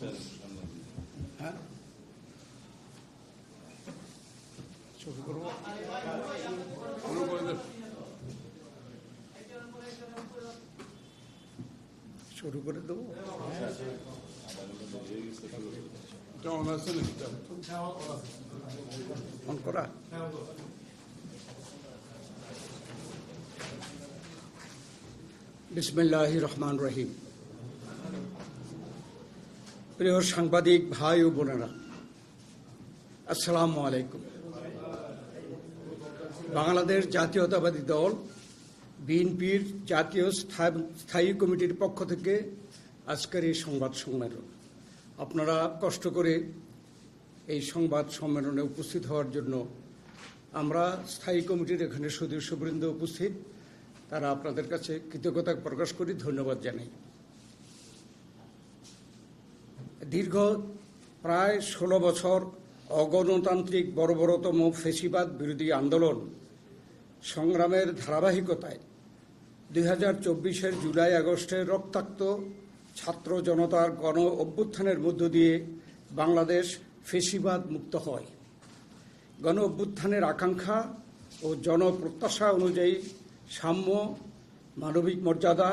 হ্যাঁ শুরু করব শুরু করে দেব। শুরু করে দেবো কেমন আছে নাকি ফোন করা বিসমিল্লাহ রহমান রহিম প্রিয় সাংবাদিক ভাই ও বোনেরা, আসসালামু আলাইকুম। বাংলাদেশ জাতীয়তাবাদী দল, বিএনপির জাতীয় স্থায়ী- কমিটির পক্ষ থেকে আজকের এই সংবাদ সম্মেলন। আপনারা কষ্ট করে এই সংবাদ সম্মেলনে উপস্থিত হওয়ার জন্য আমরা স্থায়ী কমিটির এখানে সদস্যবৃন্দ উপস্থিত, তারা আপনাদের কাছে কৃতজ্ঞতা প্রকাশ করি, ধন্যবাদ জানাই। দীর্ঘ প্রায় ষোলো বছর অগণতান্ত্রিক বর্বরতম ফেসিবাদ বিরোধী আন্দোলন সংগ্রামের ধারাবাহিকতায় দুই হাজার চব্বিশের জুলাই আগস্টে রক্তাক্ত ছাত্র জনতার গণ অভ্যুত্থানের মধ্য দিয়ে বাংলাদেশ ফেসিবাদ মুক্ত হয়। গণ অভ্যুত্থানের আকাঙ্ক্ষা ও জনপ্রত্যাশা অনুযায়ী সাম্য, মানবিক মর্যাদা,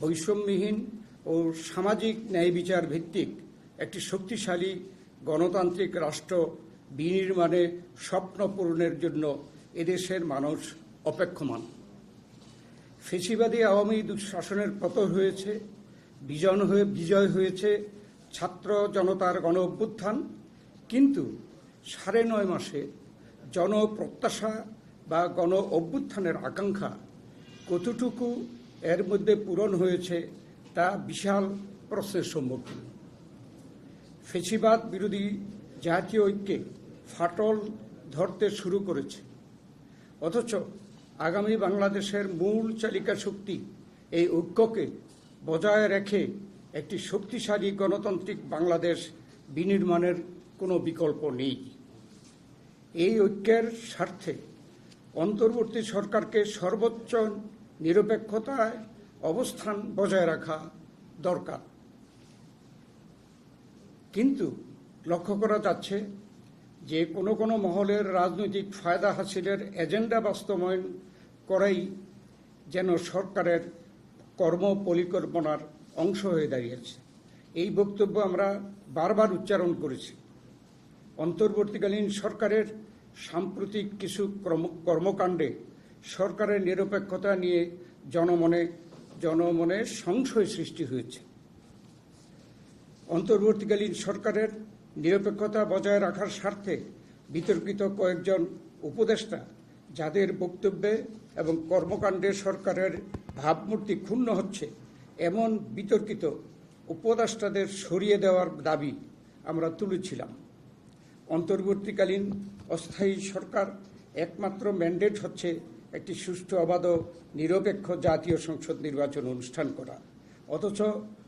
বৈষম্যহীন ও সামাজিক ন্যায় বিচার ভিত্তিক একটি শক্তিশালী গণতান্ত্রিক রাষ্ট্র বিনির্মাণে স্বপ্ন পূরণের জন্য এদেশের মানুষ অপেক্ষমান। ফেসিবাদী আওয়ামী দুঃশাসনের পতন হয়েছে, বিজন হয়ে, বিজয় হয়েছে ছাত্র জনতার গণ অভ্যুত্থান কিন্তু সাড়ে নয় মাসে জনপ্রত্যাশা বা গণ অভ্যুত্থানের আকাঙ্ক্ষা কতটুকু এর মধ্যে পূরণ হয়েছে তা বিশাল প্রশ্নের সম্মুখীন। ফেসিবাদ বিরোধী জাতীয় ঐক্যে ফাটল ধরতে শুরু করেছে। অথচ আগামী বাংলাদেশের মূল চালিকা শক্তি এই ঐক্যকে বজায় রেখে একটি শক্তিশালী গণতান্ত্রিক বাংলাদেশ বিনির্মাণের কোনো বিকল্প নেই। এই ঐক্যের স্বার্থে অন্তর্বর্তী সরকারকে সর্বোচ্চ নিরপেক্ষতায় অবস্থান বজায় রাখা দরকার। কিন্তু লক্ষ্য করা যাচ্ছে যে কোনো কোনো মহলের রাজনৈতিক ফায়দা হাসিলের এজেন্ডা বাস্তবায়ন করাই যেন সরকারের কর্ম পরিকল্পনার অংশ হয়ে দাঁড়িয়েছে। এই বক্তব্য আমরা বারবার উচ্চারণ করেছি। অন্তর্বর্তীকালীন সরকারের সাম্প্রতিক কিছু কর্মকাণ্ডে সরকারের নিরপেক্ষতা নিয়ে জনমনে জনমনে সংশয় সৃষ্টি হয়েছে। অন্তর্বর্তীকালীন সরকারের নিরপেক্ষতা বজায় রাখার স্বার্থে বিতর্কিত কয়েকজন উপদেষ্টা যাদের বক্তব্যে এবং কর্মকাণ্ডে সরকারের ভাবমূর্তি ক্ষুণ্ণ হচ্ছে, এমন বিতর্কিত উপদেষ্টাদের সরিয়ে দেওয়ার দাবি আমরা তুলেছিলাম। অন্তর্বর্তীকালীন অস্থায়ী সরকার একমাত্র ম্যান্ডেট হচ্ছে একটি সুষ্ঠু, অবাধ, নিরপেক্ষ জাতীয় সংসদ নির্বাচন অনুষ্ঠান করা। অথচ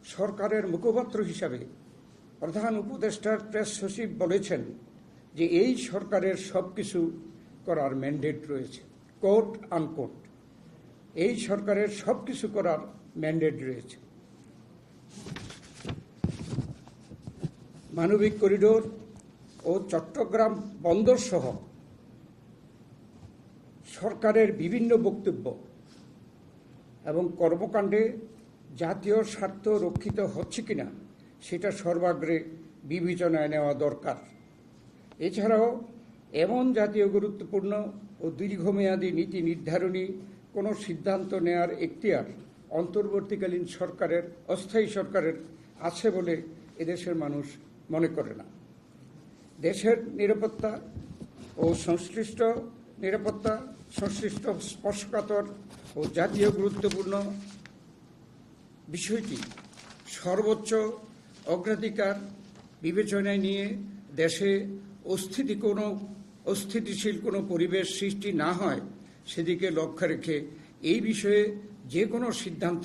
সরকারের মুখপাত্র হিসাবে প্রধান উপদেষ্টার প্রেস সচিব বলেছেন যে এই সরকারের সব কিছু করার ম্যান্ডেট রয়েছে কোর্ট আনকোর্ট এই সরকারের সব কিছু করার ম্যান্ডেট রয়েছে। মানবিক করিডোর ও চট্টগ্রাম বন্দর সহ সরকারের বিভিন্ন বক্তব্য এবং কর্মকাণ্ডে জাতীয় স্বার্থ রক্ষিত হচ্ছে কিনা, সেটা সর্বাগ্রে বিবেচনায় নেওয়া দরকার। এছাড়াও, এমন জাতীয় গুরুত্বপূর্ণ ও দীর্ঘমেয়াদী নীতি নির্ধারণী কোনো সিদ্ধান্ত নেয়ার এখতিয়ার অন্তর্বর্তীকালীন সরকারের, অস্থায়ী সরকারের আছে বলে এদেশের মানুষ মনে করে না। দেশের নিরাপত্তা ও সংশ্লিষ্ট নিরাপত্তা, সংশ্লিষ্ট স্পর্শকাতর ও জাতীয় গুরুত্বপূর্ণ বিষয়টি সর্বোচ্চ অগ্রাধিকার বিবেচনায় নিয়ে দেশে অস্থিতি কোনো, অস্থিতিশীল কোনো পরিবেশ সৃষ্টি না হয়, সেদিকে লক্ষ্য রেখে এই বিষয়ে যে কোনো সিদ্ধান্ত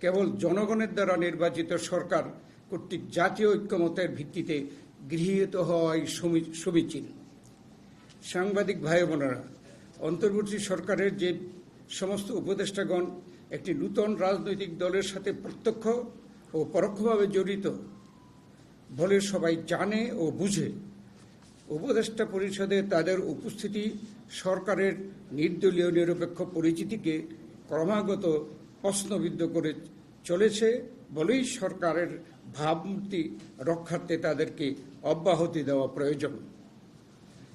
কেবল জনগণের দ্বারা নির্বাচিত সরকার কর্তৃক জাতীয় ঐক্যমতের ভিত্তিতে গৃহীত হওয়াই সমীচীন। সাংবাদিক ভাই বোনেরা অন্তর্বর্তী সরকারের যে সমস্ত উপদেষ্টাগণ একটি নূতন রাজনৈতিক দলের সাথে প্রত্যক্ষ ও পরোক্ষভাবে জড়িত। বলে সবাই জানে ও বুঝে। উপদেষ্টা পরিষদে তাদের উপস্থিতি সরকারের নির্দলীয় নিরপেক্ষ পরিচিতিকে ক্রমাগত প্রশ্নবিদ্ধ করে চলেছে বলেই সরকারের ভাবমূর্তি রক্ষার্থে তাদেরকে অব্যাহতি দেওয়া প্রয়োজন।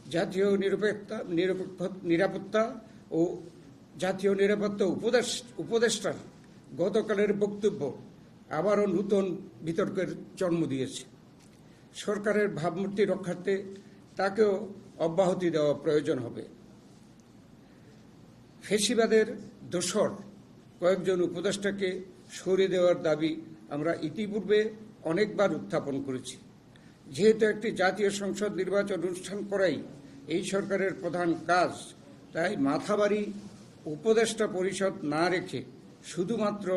জাতীয় নিরপেক্ষতা নিরপেক্ষ, নিরাপত্তা ও জাতীয় নিরাপত্তা উপদেশ উপদেষ্টার গতকালের বক্তব্য আবারও নূতন বিতর্কের জন্ম দিয়েছে। সরকারের ভাবমূর্তি রক্ষার্থে তাকেও অব্যাহতি দেওয়া প্রয়োজন হবে। ফেসিবাদের দোসর কয়েকজন উপদেষ্টাকে সরিয়ে দেওয়ার দাবি আমরা ইতিপূর্বে অনেকবার উত্থাপন করেছি। যেহেতু একটি জাতীয় সংসদ নির্বাচন অনুষ্ঠান করাই এই সরকারের প্রধান কাজ, তাই মাথাবাড়ি উপদেষ্টা পরিষদ না রেখে শুধুমাত্র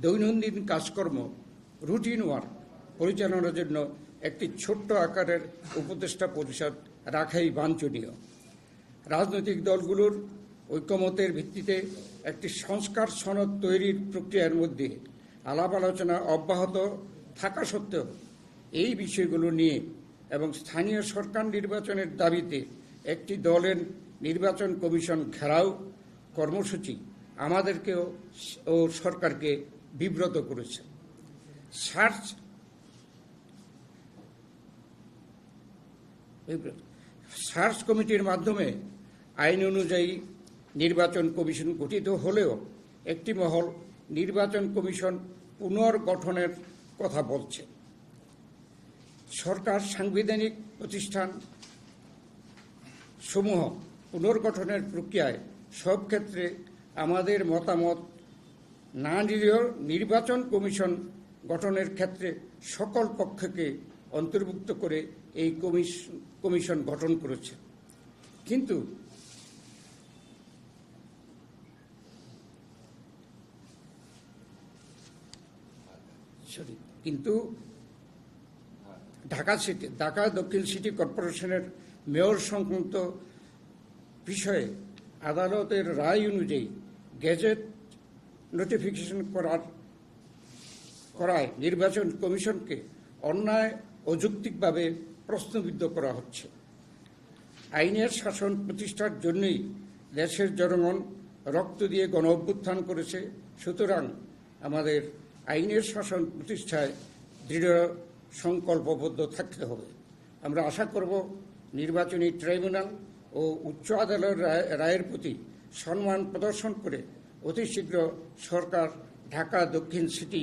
দৈনন্দিন কাজকর্ম রুটিন ওয়ার্ক পরিচালনার জন্য একটি ছোট্ট আকারের উপদেষ্টা পরিষদ রাখাই বাঞ্ছনীয়। রাজনৈতিক দলগুলোর ঐকমতের ভিত্তিতে একটি সংস্কার সনদ তৈরির প্রক্রিয়ার মধ্যে আলাপ আলোচনা অব্যাহত থাকা সত্ত্বেও এই বিষয়গুলো নিয়ে এবং স্থানীয় সরকার নির্বাচনের দাবিতে একটি দলের নির্বাচন কমিশন ঘেরাও কর্মসূচি আমাদেরকেও ও সরকারকে বিব্রত করেছে। সার্চ সার্চ কমিটির মাধ্যমে আইন অনুযায়ী নির্বাচন কমিশন গঠিত হলেও একটি মহল নির্বাচন কমিশন পুনর্গঠনের কথা বলছে। সরকার সাংবিধানিক প্রতিষ্ঠান সমূহ পুনর্গঠনের প্রক্রিয়ায় সব ক্ষেত্রে আমাদের মতামত না নির্বাচন কমিশন গঠনের ক্ষেত্রে সকল পক্ষকে অন্তর্ভুক্ত করে এই কমিশন গঠন করেছে। কিন্তু কিন্তু ঢাকা সিটি, ঢাকা দক্ষিণ সিটি কর্পোরেশনের মেয়র সংক্রান্ত বিষয়ে আদালতের রায় অনুযায়ী গেজেট নোটিফিকেশন করার, করায় নির্বাচন কমিশনকে অন্যায় অযৌক্তিকভাবে প্রশ্নবিদ্ধ করা হচ্ছে। আইনের শাসন প্রতিষ্ঠার জন্যই দেশের জনগণ রক্ত দিয়ে গণ অভ্যুত্থান করেছে। সুতরাং আমাদের আইনের শাসন প্রতিষ্ঠায় দৃঢ় সংকল্পবদ্ধ থাকতে হবে। আমরা আশা করব নির্বাচনী ট্রাইব্যুনাল ও উচ্চ আদালতের রায়ের প্রতি সম্মান প্রদর্শন করে অতি শীঘ্র সরকার ঢাকা দক্ষিণ সিটি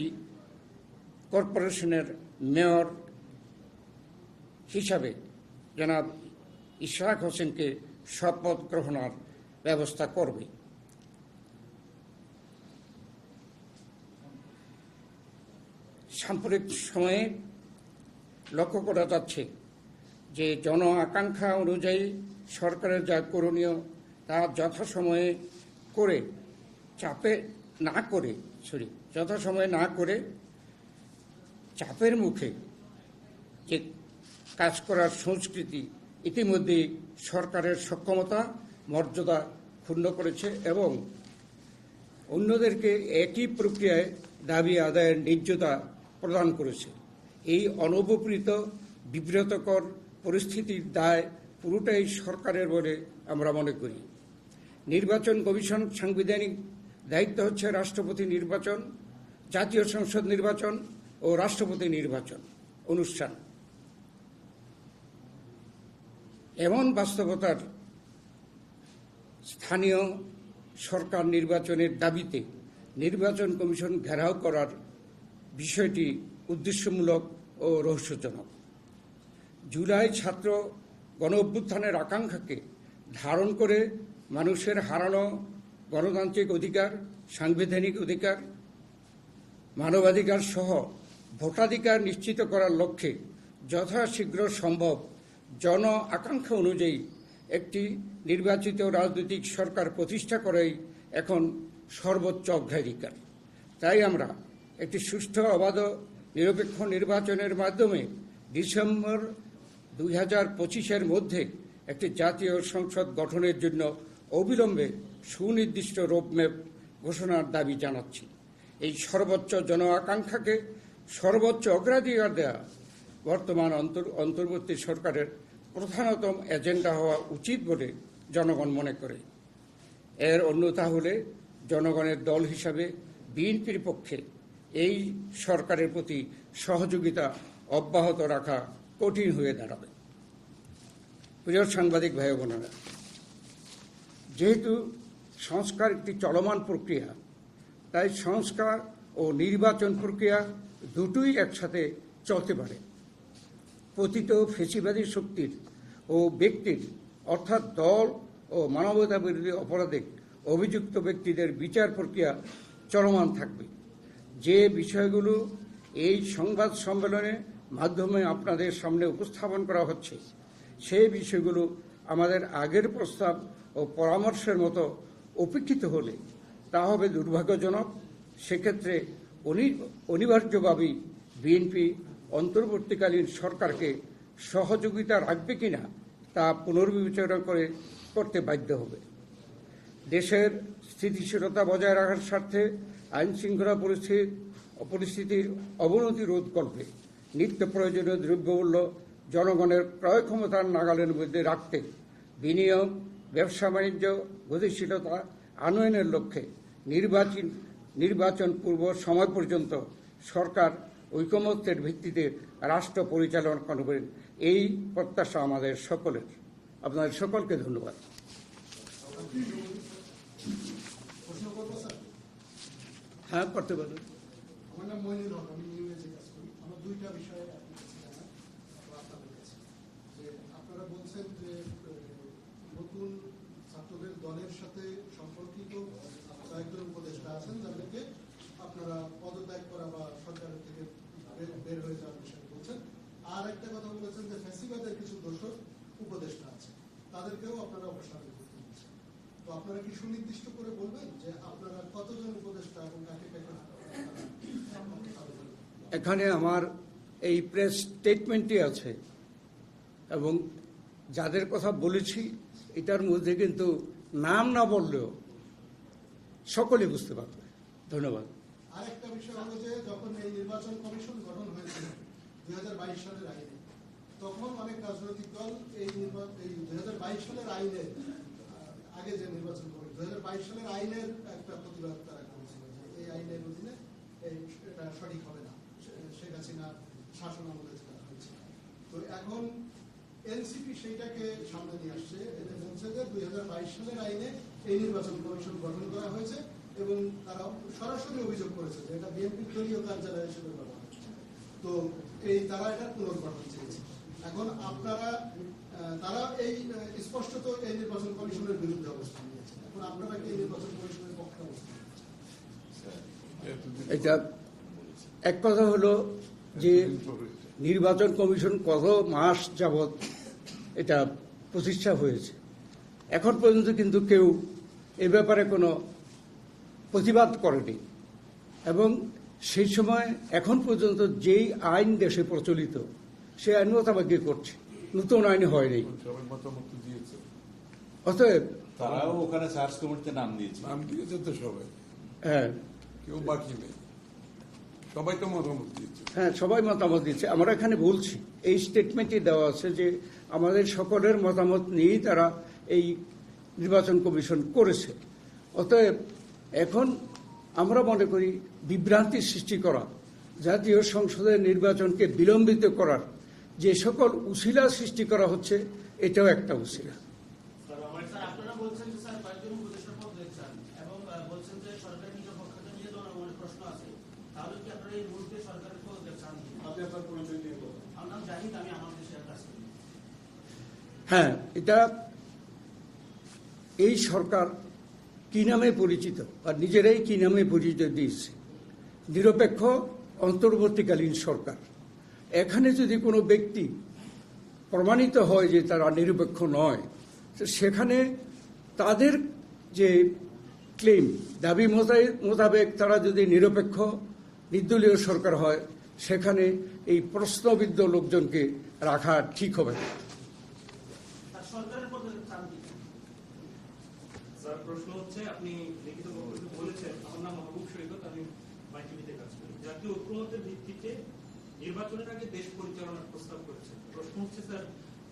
কর্পোরেশনের মেয়র হিসাবে জনাব ইশরাক হোসেনকে শপথ গ্রহণের ব্যবস্থা করবে। সাম্প্রতিক সময়ে লক্ষ্য করা যাচ্ছে যে জন আকাঙ্ক্ষা অনুযায়ী সরকারের যা করণীয় তা যথাসময়ে করে, চাপে না করে সরি যথাসময়ে না করে চাপের মুখে যে কাজ করার সংস্কৃতি ইতিমধ্যে সরকারের সক্ষমতা, মর্যাদা ক্ষুণ্ণ করেছে এবং অন্যদেরকে একই প্রক্রিয়ায় দাবি আদায়ের ন্যায্যতা প্রদান করেছে। এই অনুপকৃত, বিব্রতকর পরিস্থিতির দায় পুরোটাই সরকারের বলে আমরা মনে করি। নির্বাচন কমিশন সাংবিধানিক দায়িত্ব হচ্ছে রাষ্ট্রপতি নির্বাচন, জাতীয় সংসদ নির্বাচন ও রাষ্ট্রপতি নির্বাচন অনুষ্ঠান। এমন বাস্তবতার স্থানীয় সরকার নির্বাচনের দাবিতে নির্বাচন কমিশন ঘেরাও করার বিষয়টি উদ্দেশ্যমূলক ও রহস্যজনক। জুলাই ছাত্র গণ অভ্যুত্থানের আকাঙ্ক্ষাকে ধারণ করে মানুষের হারানো গণতান্ত্রিক অধিকার, সাংবিধানিক অধিকার মানবাধিকার সহ ভোটাধিকার নিশ্চিত করার লক্ষ্যে যথাশীঘ্র সম্ভব জন আকাঙ্ক্ষা অনুযায়ী একটি নির্বাচিত রাজনৈতিক সরকার প্রতিষ্ঠা করাই এখন সর্বোচ্চ অগ্রাধিকার। তাই আমরা একটি সুষ্ঠু, অবাধ, নিরপেক্ষ নির্বাচনের মাধ্যমে ডিসেম্বর দুই হাজার পঁচিশের মধ্যে একটি জাতীয় সংসদ গঠনের জন্য অবিলম্বে সুনির্দিষ্ট রোডম্যাপ ঘোষণার দাবি জানাচ্ছি। এই সর্বোচ্চ জন আকাঙ্ক্ষাকে সর্বোচ্চ অগ্রাধিকার দেওয়া বর্তমান অন্তর, অন্তর্বর্তী সরকারের প্রধানতম এজেন্ডা হওয়া উচিত বলে জনগণ মনে করে। এর অন্যথা হলে জনগণের দল হিসাবে বিএনপির পক্ষে এই সরকারের প্রতি সহযোগিতা অব্যাহত রাখা কঠিন হয়ে দাঁড়াবে। প্রিয় সাংবাদিক ভাই বোনেরা, যেহেতু সংস্কার একটি চলমান প্রক্রিয়া, তাই সংস্কার ও নির্বাচন প্রক্রিয়া দুটোই একসাথে চলতে পারে। পতিত ফেসিবাদী শক্তির ও ব্যক্তির, অর্থাৎ দল ও মানবতা বিরোধী অপরাধে অভিযুক্ত ব্যক্তিদের বিচার প্রক্রিয়া চলমান থাকবে। যে বিষয়গুলো এই সংবাদ সম্মেলনের মাধ্যমে আপনাদের সামনে উপস্থাপন করা হচ্ছে। সেই বিষয়গুলো আমাদের আগের প্রস্তাব ও পরামর্শের মতো উপেক্ষিত হলে তা হবে দুর্ভাগ্যজনক। সেক্ষেত্রে অনি- অনিবার্যভাবেই বিএনপি অন্তর্বর্তীকালীন সরকারকে সহযোগিতা রাখবে কিনা তা পুনর্বিবেচনা করে করতে বাধ্য হবে। দেশের স্থিতিশীলতা বজায় রাখার স্বার্থে আইন শৃঙ্খলা পরিস্থিতি, পরিস্থিতির অবনতি রোধ করবে। নিত্য প্রয়োজনীয় দ্রব্যমূল্য জনগণের ক্রয় ক্ষমতার নাগালের মধ্যে রাখতে বিনিয়োগ ব্যবসা বাণিজ্য গতিশীলতা আনয়নের লক্ষ্যে নির্বাচন নির্বাচন পূর্ব সময় পর্যন্ত সরকার ঐকমত্যের ভিত্তিতে রাষ্ট্র পরিচালনা করবেন। এই প্রত্যাশা আমাদের সকলের। আপনাদের সকলকে ধন্যবাদ। হ্যাঁ করতে পারেন দুইটা বিষয়ে আপনাদের কাছে। যে আপনারা বলছেন যে নতুন ছাত্রদের দলের সাথে সম্পর্কিত কয়েকজন উপদেষ্টা আছেন, যাদেরকে আপনারা পদত্যাগ করা বা সরকারের থেকে বের- হয়ে যাওয়ার বিষয়ে বলছেন। আর একটা কথা বলেছেন যে, ফ্যাসিবাদের কিছু দোষর উপদেষ্টা আছে, তাদেরকেও আপনারা অপসারণ করতে বলছেন। তো আপনারা কি সুনির্দিষ্ট করে বলবেন যে, আপনারা কতজন উপদেষ্টা এবং কাকে কাকে এখানে আমার এই প্রেস স্টেটমেন্টটি আছে এবং যাদের কথা বলেছি, এটার মধ্যে কিন্তু নাম না বললেও সকলে বুঝতে পারবে। ধন্যবাদ। আরেকটা বিষয় যখন এই নির্বাচন কমিশন গঠন হাজার বাইশ সালের আইনের একটা প্রতিবাদ তারা করেছিল এই আইনের অধীনে সঠিক হবে না। শে- শেখ হাসিনা শাসন আমলে হয়েছে। তো এখন এনসিপি সেইটাকে সামনে নিয়ে আসছে। এটা বলছে যে দুই হাজার বাইশ সালের আইনে এই নির্বাচন কমিশন গঠন করা হয়েছে এবং তারা সরাসরি অভিযোগ করেছে যে এটা বিএনপি দলীয় কার্যালয় হিসেবে ব্যবহার হচ্ছে। তো এই তারা এটা পুনর্গঠন চেয়েছে। এখন আপনারা তারা এই স্পষ্টত এই নির্বাচন কমিশনের বিরুদ্ধে অবস্থান নিয়েছে। এখন আপনারা কি এই নির্বাচন কমিশনের পক্ষে অবস্থান এটা এক কথা হলো যে নির্বাচন কমিশন কত মাস যাবৎ এটা প্রতিষ্ঠা হয়েছে। এখন পর্যন্ত কিন্তু কেউ এ ব্যাপারে কোনো প্রতিবাদ করেনি। এবং সেই সময় এখন পর্যন্ত যেই আইন দেশে প্রচলিত সেই আইন মোতাবেকই করছে। নতুন আইন হয়নি সবাই মতামত দিয়েছে। অতএব তারাও ওখানে সার্চ কমিটিতে নাম দিয়েছে। নাম দিয়েছে তো সবাই। হ্যাঁ। কেউ বাকি নেই। সবাই তো মতামত দিয়েছে হ্যাঁ সবাই মতামত দিচ্ছে। আমরা এখানে বলছি এই স্টেটমেন্টই দেওয়া আছে যে আমাদের সকলের মতামত নিয়েই তারা এই নির্বাচন কমিশন করেছে। অতএব এখন আমরা মনে করি বিভ্রান্তি সৃষ্টি করা জাতীয় সংসদের নির্বাচনকে বিলম্বিত করার যে সকল উশিলা সৃষ্টি করা হচ্ছে এটাও একটা উশিলা। আপনারা বলছেন যে স্যার কয়েকজন উপদেষ্টা পদ দেখছেন এবং বলছেন যে নিরপেক্ষতা নিয়ে জনগণের প্রশ্ন আছে। তাহলে কি আপনারা এই মুহূর্তে সরকারের দেখছেন আপনি আপনার পরিচয় দিয়ে বলুন। আমার নাম জাহিদ আমি আমার দেশের কাজ করি হ্যাঁ এটা এই সরকার কি নামে পরিচিত আর নিজেরাই কি নামে পরিচিত দিয়েছে? নিরপেক্ষ অন্তর্বর্তীকালীন সরকার। এখানে যদি কোনো ব্যক্তি প্রমাণিত হয় যে তারা নিরপেক্ষ নয় তো সেখানে তাদের যে ক্লেম দাবি মোতাবেক তারা যদি নিরপেক্ষ নির্দলীয় সরকার হয় সেখানে এই প্রশ্নবিদ্ধ লোকজনকে রাখা ঠিক হবে না। তার সরকারের পদ চান কি? স্যার প্রশ্ন হচ্ছে আপনি লিখিত বক্তব্যে বলেছেন আমার নাম মাহবুব সৈকত আমি মাই টিভিতে কাজ করি। জাতীয় ঐক্যমতের ভিত্তিতে নির্বাচনের আগে দেশ পরিচালনার প্রস্তাব করেছেন। প্রশ্ন হচ্ছে স্যার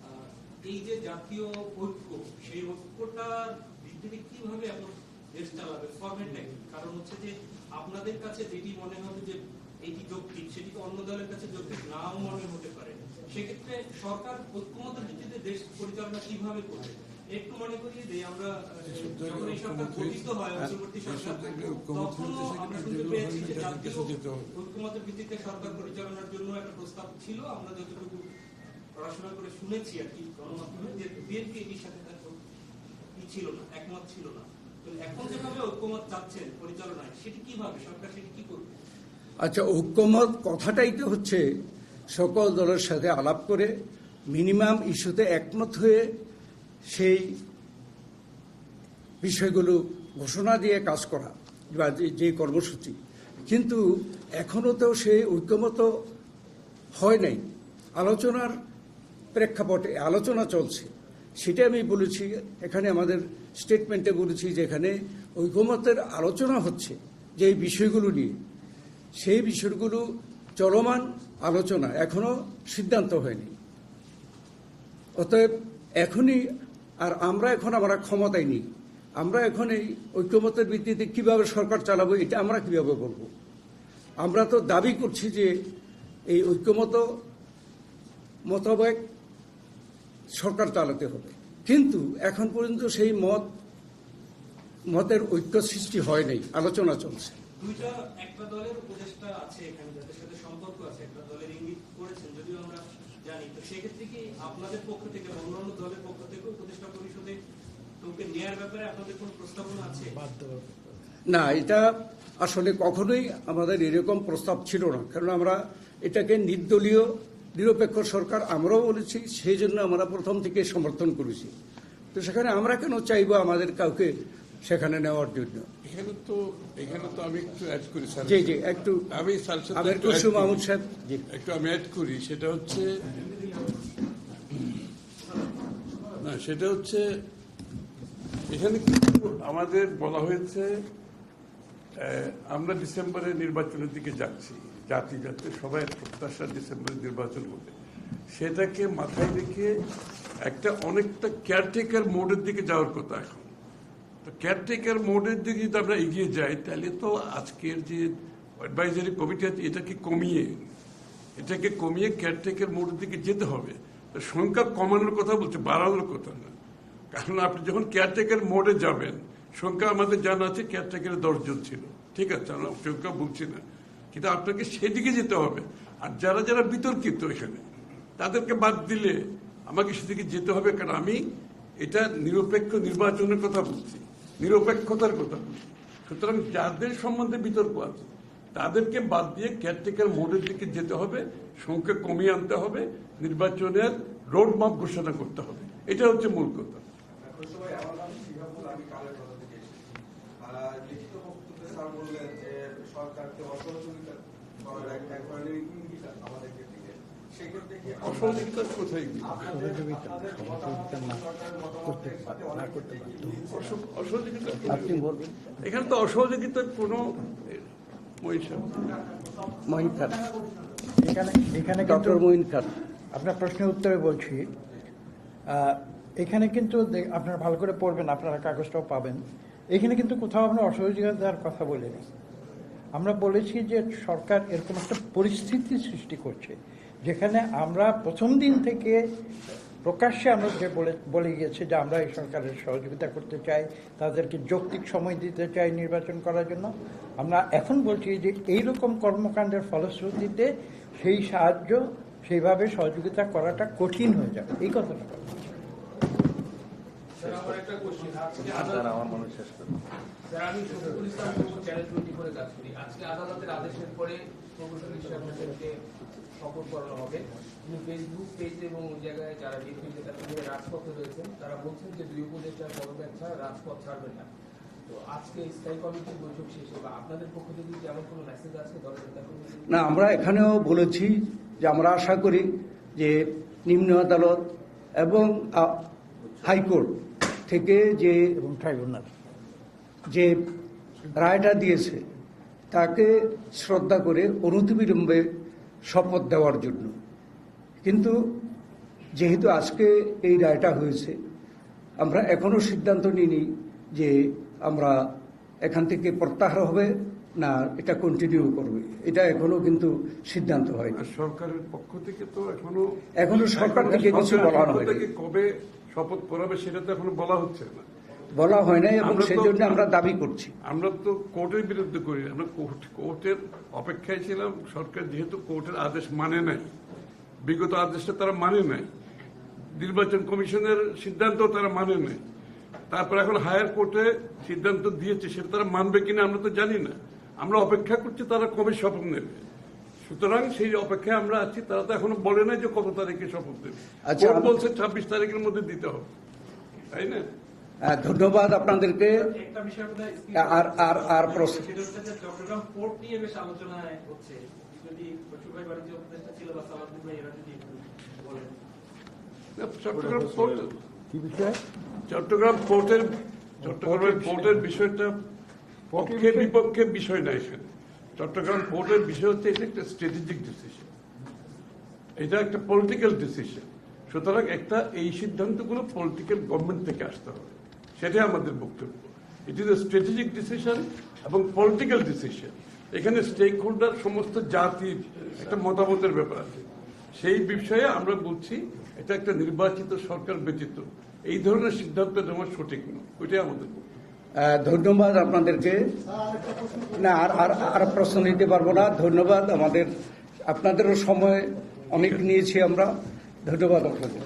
আহ, এই যে জাতীয় ঐক্য সেই ঐক্যটার ভিত্তিতে কীভাবে এখন দেশ চালাবে ফরম্যাটটা কি কারণ হচ্ছে যে আপনাদের কাছে যেটি মনে হবে যে এইটি যৌক্তিক সেটি তো অন্য দলের কাছে যৌক্তিক নাও মনে হতে পারে। সেক্ষেত্রে সরকার ঐক্যমতের ভিত্তিতে দেশ পরিচালনা কীভাবে করবে? একটু মনে করিয়ে দিই আমরা যখন এই সরকার গঠিত হয় অন্তর্বর্তী সরকার তখনও আমরা শুনতে পেয়েছি যে জাতীয় ঐক্যমতের ভিত্তিতে সরকার পরিচালনার জন্য একটা প্রস্তাব ছিল আমরা যতটুকু পড়াশোনা করে শুনেছি আর কি গণমাধ্যমে যে বিএনপি এটির সাথে ছিল না একমত ছিল না। আচ্ছা ঐক্যমত কথাটাই তো হচ্ছে সকল দলের সাথে আলাপ করে মিনিমাম ইস্যুতে একমত হয়ে সেই বিষয়গুলো ঘোষণা দিয়ে কাজ করা বা যে- কর্মসূচি। কিন্তু এখনও তো সেই ঐক্যমত হয় নাই। আলোচনার প্রেক্ষাপটে আলোচনা চলছে। সেটা আমি বলেছি, এখানে আমাদের স্টেটমেন্টে বলেছি যে এখানে ঐকমত্যের আলোচনা হচ্ছে যে এই বিষয়গুলো নিয়ে। সেই বিষয়গুলো চলমান আলোচনা এখনও সিদ্ধান্ত হয়নি। অতএব এখনই আর আমরা এখন আমরা ক্ষমতায় নেই। আমরা এখন এই ঐক্যমতের ভিত্তিতে কীভাবে সরকার চালাবো এটা আমরা কীভাবে বলব? আমরা তো দাবি করছি যে এই ঐক্যমত মোতাবেক সরকার চালাতে হবে। কিন্তু এখন পর্যন্ত সেই মত মতের ঐক্য সৃষ্টি হয় নাই আলোচনা চলছে। দুইটা একটা দলের উপদেষ্টা আছে এখানে যাদের সাথে সম্পর্ক আছে একটা দলের ইঙ্গিত করেছেন যদিও আমরা জানি। তো সেক্ষেত্রে কি আপনাদের পক্ষ থেকে বা অন্যান্য দলের পক্ষ থেকে উপদেষ্টা পরিষদে কাউকে নেয়ার ব্যাপারে আপনাদের কোনো প্রস্তাবনা আছে? না এটা আসলে কখনোই আমাদের এরকম প্রস্তাব ছিল না। কারণ আমরা এটাকে নির্দলীয় নিরপেক্ষ সরকার আমরাও বলেছি সেই জন্য আমরা প্রথম থেকে সমর্থন করেছি। তো সেখানে আমরা কেন চাইব আমাদের কাউকে সেখানে নেওয়ার জন্য? এখানে তো এখানে তো আমি একটু অ্যাড করি স্যার জি জি একটু আমি। মাহমুদ সাহেব একটু অ্যাড করি সেটা হচ্ছে না সেটা হচ্ছে এখানে কিন্তু আমাদের বলা হয়েছে আমরা ডিসেম্বরে নির্বাচনের দিকে যাচ্ছি। জাতি যাতে সবাই প্রত্যাশা ডিসেম্বরে নির্বাচন হবে। সেটাকে মাথায় রেখে একটা অনেকটা কেয়ারটেকার মোডের দিকে যাওয়ার কথা এখন। তো কেয়ারটেকার মোডের দিকে যদি আমরা এগিয়ে যাই, তাহলে তো আজকের যে অ্যাডভাইজারি কমিটি আছে, এটাকে কমিয়ে এটাকে কমিয়ে কেয়ারটেকার মোডের দিকে যেতে হবে। সংখ্যা কমানোর কথা বলছে, বাড়ানোর কথা না। কারণ আপনি যখন কেয়ারটেকার মোডে যাবেন, সংখ্যা আমাদের জানা আছে কেয়ারটেকারের দশজন ছিল। ঠিক আছে, আমরা সংখ্যা বলছি না। কিন্তু আপনাকে সেদিকে যেতে হবে। আর যারা যারা বিতর্কিত এখানে, তাদেরকে বাদ দিলে আমাকে সেদিকে যেতে হবে কারণ আমি এটা নিরপেক্ষ নির্বাচনের কথা বলছি, নিরপেক্ষতার কথা বলছি। সুতরাং যাদের সম্বন্ধে বিতর্ক আছে, তাদেরকে বাদ দিয়ে কেয়ারটেকার মোডের দিকে যেতে হবে, সংখ্যা কমিয়ে আনতে হবে, নির্বাচনের রোড ম্যাপ ঘোষণা করতে হবে। এটা হচ্ছে মূল কথা। সরকারকে অসহযোগিতা করার ধরনের ইঙ্গিত আমাদেরকে দিকে কোথায় এখানে তো অসহযোগিতার কোনো মহিন খান এখানে ডক্টর মহিন খান আপনার প্রশ্নের উত্তরে বলছি। এখানে কিন্তু আপনারা ভালো করে পড়বেন আপনারা কাগজটাও পাবেন। এখানে কিন্তু কোথাও আমরা অসহযোগিতার কথা বলিনি। আমরা বলেছি যে সরকার এরকম একটা পরিস্থিতি সৃষ্টি করছে, যেখানে আমরা প্রথম দিন থেকে প্রকাশ্যে আমরা যে বলে বলে গিয়েছি যে আমরা এই সরকারের সহযোগিতা করতে চাই, তাদেরকে যৌক্তিক সময় দিতে চাই নির্বাচন করার জন্য, আমরা এখন বলছি যে এইরকম কর্মকাণ্ডের ফলশ্রুতিতে সেই সাহায্য সেইভাবে সহযোগিতা করাটা কঠিন হয়ে যাবে। এই কথাটা শপথ করানো হবে। কিন্তু ফেসবুক পেজ এবং ওই জায়গায় যারা নেতা রাজপথে রয়েছেন তারা বলছেন যে দুই উপদেষ্টার পদত্যাগ ছাড়া রাজপথ ছাড়বেন না। তো আজকে স্থায়ী কমিটির বৈঠক শেষে আপনাদের পক্ষ থেকে কি কোনো মেসেজ আছে? দলের নেতা না আমরা এখানেও বলেছি যে আমরা আশা করি যে নিম্ন আদালত এবং হাইকোর্ট থেকে যে এবং ট্রাইব্যুনাল যে রায়টা দিয়েছে তাকে শ্রদ্ধা করে অনতিবিলম্বে শপথ দেওয়ার জন্য। কিন্তু যেহেতু আজকে এই রায়টা হয়েছে আমরা এখনও সিদ্ধান্ত নিইনি যে আমরা এখান থেকে প্রত্যাহার হবে না এটা কন্টিনিউ করবে। এটা এখনও কিন্তু সিদ্ধান্ত হয়নি। আর সরকারের পক্ষ থেকে তো এখনও এখনও সরকার থেকে কিছু বলা। থেকে কবে শপথ করাবে সেটা তো এখনও বলা হচ্ছে না। বলা হয় নাই এবং সেই জন্য আমরা দাবি করছি। আমরা তো কোর্টের বিরুদ্ধে করি আমরা কোর্টের অপেক্ষায় ছিলাম। সরকার যেহেতু কোর্টের আদেশ মানে নাই বিগত আদেশটা তারা মানে নাই নির্বাচন কমিশনের সিদ্ধান্ত তারা মানে নাই তারপর এখন হায়ার কোর্টে সিদ্ধান্ত দিয়েছে সেটা তারা মানবে কিনা আমরা তো জানি না। আমরা অপেক্ষা করছি তারা কবে শপথ নেবে। সুতরাং সেই অপেক্ষায় আমরা আছি তারা তো এখনও বলে নাই যে কত তারিখে শপথ নেবে আচ্ছা, কোর্ট বলছে ছাব্বিশ তারিখের মধ্যে দিতে হবে। তাই না? আহ, ধন্যবাদ আপনাদেরকে। একটা বিষয় বোধহয় আর আর আর প্রশ্ন সেটা চট্টগ্রাম পোর্ট নিয়ে বেশ আলোচনায় হচ্ছে। যদি বসুভাই বাণিজ্য উপদেষ্টা ছিল বা এরা যদি বলেন। চট্টগ্রাম পোর্ট কি বিষয়? চট্টগ্রাম পোর্টের চট্টগ্রামের পোর্টের বিষয়টা পক্ষে বিপক্ষে বিষয় না এখানে চট্টগ্রাম পোর্টের বিষয় হচ্ছে এটা একটা স্ট্র্যাটেজিক ডিসিশন এটা একটা পলিটিক্যাল ডিসিশন সুতরাং একটা এই সিদ্ধান্তগুলো পলিটিক্যাল গভর্নমেন্ট থেকে আসতে হবে। সেটাই আমাদের বক্তব্য। It is a strategic decision এবং পলিটিক্যাল ডিসিশন এখানে স্টেক হোল্ডার সমস্ত জাতির একটা মতামতের ব্যাপার আছে। সেই বিষয়ে আমরা বলছি, এটা একটা নির্বাচিত সরকার ব্যতীত। এই ধরনের সিদ্ধান্ত নেওয়া সঠিক নয়। ওইটাই আমাদের বক্তব্য। ধন্যবাদ আপনাদেরকে। না আর আর প্রশ্ন নিতে পারব না। ধন্যবাদ আমাদের, আপনাদেরও সময় অনেক নিয়েছি আমরা। ধন্যবাদ আপনাদের।